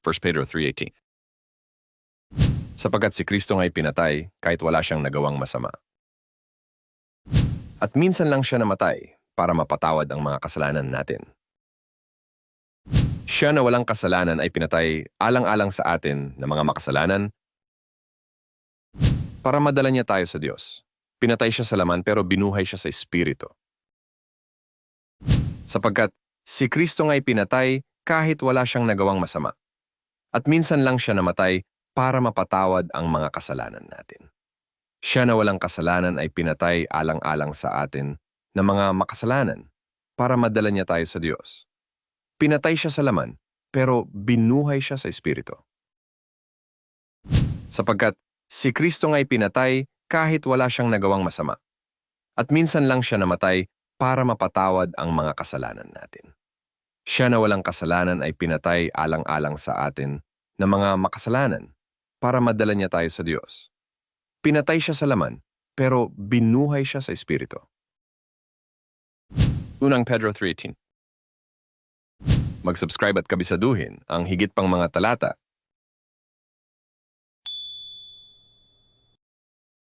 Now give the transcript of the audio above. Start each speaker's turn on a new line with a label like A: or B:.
A: 1 Pedro 3.18 Sapagkat si Kristo nga'y pinatay kahit wala siyang nagawang masama. At minsan lang siya namatay para mapatawad ang mga kasalanan natin. Siya na walang kasalanan ay pinatay alang-alang sa atin na mga makasalanan para madala niya tayo sa Diyos. Pinatay siya sa laman pero binuhay siya sa Espiritu. Sapagkat si Kristo nga'y pinatay kahit wala siyang nagawang masama. At minsan lang siya namatay para mapatawad ang mga kasalanan natin. Siya na walang kasalanan ay pinatay alang-alang sa atin na mga makasalanan para madala niya tayo sa Diyos. Pinatay siya sa laman, pero binuhay siya sa Espiritu. Sapagkat si Kristo nga'y pinatay kahit wala siyang nagawang masama. At minsan lang siya namatay para mapatawad ang mga kasalanan natin. Siya na walang kasalanan ay pinatay alang-alang sa atin na mga makasalanan para madala niya tayo sa Diyos. Pinatay siya sa laman, pero binuhay siya sa Espiritu. Unang Pedro 3.18 Mag-subscribe at kabisaduhin ang higit pang mga talata